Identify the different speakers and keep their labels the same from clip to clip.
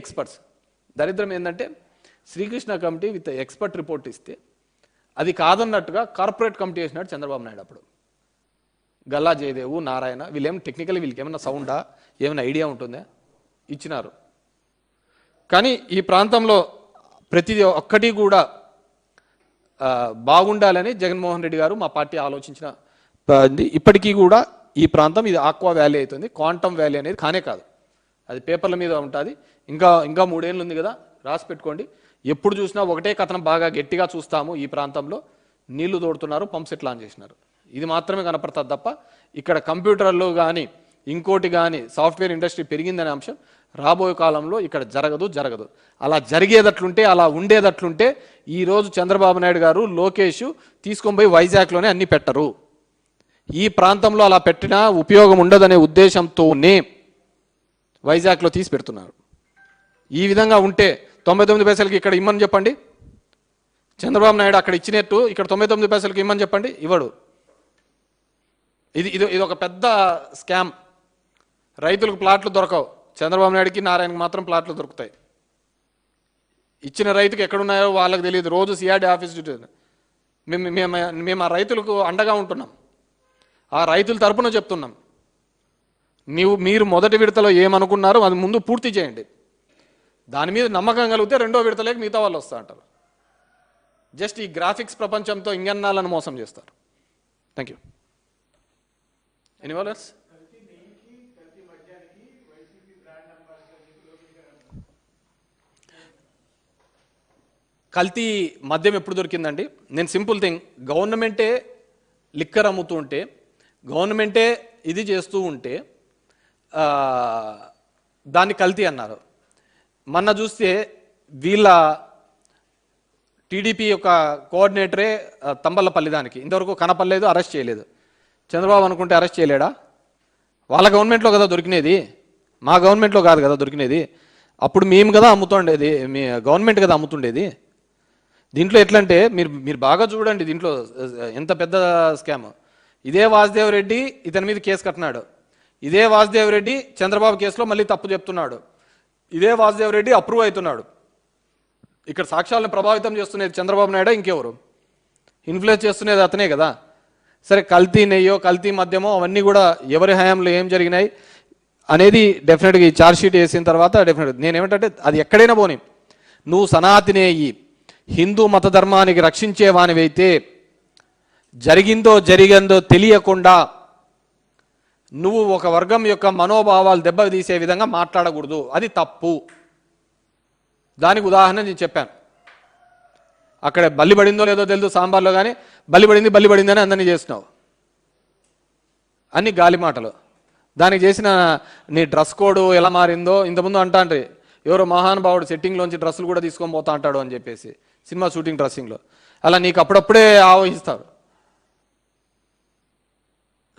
Speaker 1: Experts. దరిద్రం ఏంటంటే Srikrishna committee with expert report ఇస్తే అది కాదన్నట్టుగా కార్పొరేట్ కమిటీ వేసినాడు చంద్రబాబు నాయుడు అప్పుడు. గల్లా జయదేవు నారాయణ వీళ్ళేం టెక్నికల్ వీళ్ళకి ఏమైనా సౌండా ఏమైనా ఐడియా ఉంటుందా? ఇచ్చినారు. కానీ ఈ ప్రాంతంలో ప్రతి ఒక్కటి కూడా బాగుండాలని జగన్మోహన్ రెడ్డి గారు మా పార్టీ ఆలోచించిన ఇప్పటికీ కూడా ఈ ప్రాంతం ఇది ఆక్వా వ్యాలీ అవుతుంది. క్వాంటమ్ వ్యాలీ అనేది కానే కాదు. అది పేపర్ల మీద ఉంటుంది. ఇంకా ఇంకా మూడేళ్ళు ఉంది కదా రాసి పెట్టుకోండి. ఎప్పుడు చూసినా ఒకటే కథనం బాగా గట్టిగా చూస్తాము ఈ ప్రాంతంలో. నీళ్ళు తోడుతున్నారు పంప్ సెట్ లాంచ్ చేసినారు. ఇది మాత్రమే కనపడుతుంది తప్ప ఇక్కడ కంప్యూటర్లు కానీ ఇంకోటి కానీ సాఫ్ట్వేర్ ఇండస్ట్రీ పెరిగిందనే అంశం రాబోయే కాలంలో ఇక్కడ జరగదు జరగదు. అలా జరిగేదట్లుంటే అలా ఉండేదట్లుంటే ఈరోజు చంద్రబాబు నాయుడు గారు లోకేష్ తీసుకొని పోయి వైజాగ్లోనే అన్ని పెట్టరు. ఈ ప్రాంతంలో అలా పెట్టినా ఉపయోగం ఉండదనే ఉద్దేశంతోనే వైజాగ్లో తీసి పెడుతున్నారు. ఈ విధంగా ఉంటే తొంభై తొమ్మిది పైసలకి ఇక్కడ ఇమ్మని చెప్పండి. చంద్రబాబు నాయుడు అక్కడ ఇచ్చినట్టు ఇక్కడ తొంభై తొమ్మిది పైసలకి ఇమ్మని చెప్పండి. ఇవ్వడు. ఇది ఇది ఇది ఒక పెద్ద స్కామ్. రైతులకు ప్లాట్లు దొరకవు. చంద్రబాబు నాయుడుకి నారాయణకి మాత్రం ప్లాట్లు దొరుకుతాయి. ఇచ్చిన రైతుకు ఎక్కడున్నాయో వాళ్ళకి తెలియదు. రోజు సిఆర్డీ ఆఫీస్ మేము మేము మేము ఆ రైతులకు అండగా ఉంటున్నాం. ఆ రైతుల తరపున చెప్తున్నాం. నీవు మీరు మొదటి విడతలో ఏమనుకున్నారో అది ముందు పూర్తి చేయండి. దాని మీద నమ్మకం కలిగితే రెండో విడతలేక మిగతా వాళ్ళు వస్తా అంటారు. జస్ట్ ఈ గ్రాఫిక్స్ ప్రపంచంతో ఇంగన్నాలను మోసం చేస్తారు. థ్యాంక్ యూ ఎనీవాలర్స్ కల్తీ మద్యం ఎప్పుడు దొరికిందండి? నేను సింపుల్ థింగ్ గవర్నమెంటే లిక్కర్ అమ్ముతూ ఉంటే గవర్నమెంటే ఇది చేస్తూ ఉంటే దాన్ని కల్తీ అన్నారు. మొన్న చూస్తే వీళ్ళ టీడీపీ యొక్క కోఆర్డినేటరే ఆ, దానికి. ఇంతవరకు కనపడలేదు అరెస్ట్ చేయలేదు. చంద్రబాబు అనుకుంటే అరెస్ట్ చేయలేడా? వాళ్ళ గవర్నమెంట్లో కదా దొరికినది. మా గవర్నమెంట్లో కాదు కదా దొరికినది. అప్పుడు మేము కదా అమ్ముతుండేది మీ గవర్నమెంట్ కదా అమ్ముతుండేది. దీంట్లో ఎట్లంటే మీరు మీరు బాగా చూడండి దీంట్లో ఎంత పెద్ద స్కామ్. ఇదే వాసుదేవ్ రెడ్డి ఇతని మీద కేసు కట్టినాడు. ఇదే వాసుదేవ్ రెడ్డి చంద్రబాబు కేసులో మళ్ళీ తప్పు చెప్తున్నాడు. ఇదే వాసుదేవ్ రెడ్డి అప్రూవ్ అవుతున్నాడు. ఇక్కడ సాక్ష్యాలను ప్రభావితం చేస్తున్నది చంద్రబాబు నాయుడు ఇంకెవరు? ఇన్ఫ్లుయెన్స్ చేస్తున్నది అతనే కదా. సరే కల్తీ నెయ్యో కల్తీ మద్యమో అవన్నీ కూడా ఎవరి హయాంలో ఏం జరిగినాయి అనేది డెఫినెట్గా ఈ ఛార్జ్షీట్ వేసిన తర్వాత డెఫినెట్ నేనేమంటే అది ఎక్కడైనా పోని. నువ్వు సనాతినేయి హిందూ మత ధర్మానికి రక్షించేవానివైతే జరిగిందో జరిగిందో తెలియకుండా నువ్వు ఒక వర్గం యొక్క మనోభావాలు దెబ్బతీసే విధంగా మాట్లాడకూడదు. అది తప్పు. దానికి ఉదాహరణ నేను చెప్పాను. అక్కడ బల్లి పడిందో లేదో తెలుసు సాంబార్లో కానీ బల్లి పడింది బల్లి పడింది అని అందరినీ చేసినావు. అన్ని గాలి మాటలు. దానికి చేసిన నీ డ్రెస్ కోడ్ ఎలా మారిందో ఇంతకుముందు అంటాండ్రి ఎవరో మహానుభావుడు సెట్టింగ్లోంచి డ్రెస్సులు కూడా తీసుకొని పోతా అంటాడు అని చెప్పేసి సినిమా షూటింగ్ డ్రెస్సింగ్లో. అలా నీకు అప్పుడప్పుడే ఆవహిస్తారు.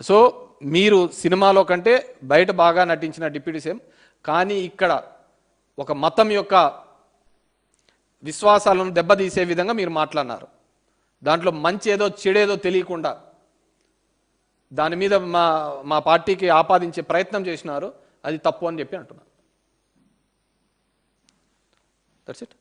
Speaker 1: సో మీరు సినిమాలో కంటే బయట బాగా నటించిన డిప్యూటీ సీఎం కానీ ఇక్కడ ఒక మతం యొక్క విశ్వాసాలను దెబ్బతీసే విధంగా మీరు మాట్లాడినారు. దాంట్లో మంచి ఏదో చెడేదో తెలియకుండా దాని మీద మా మా పార్టీకి ఆపాదించే ప్రయత్నం చేసినారు. అది తప్పు అని చెప్పి అంటున్నాను. That's it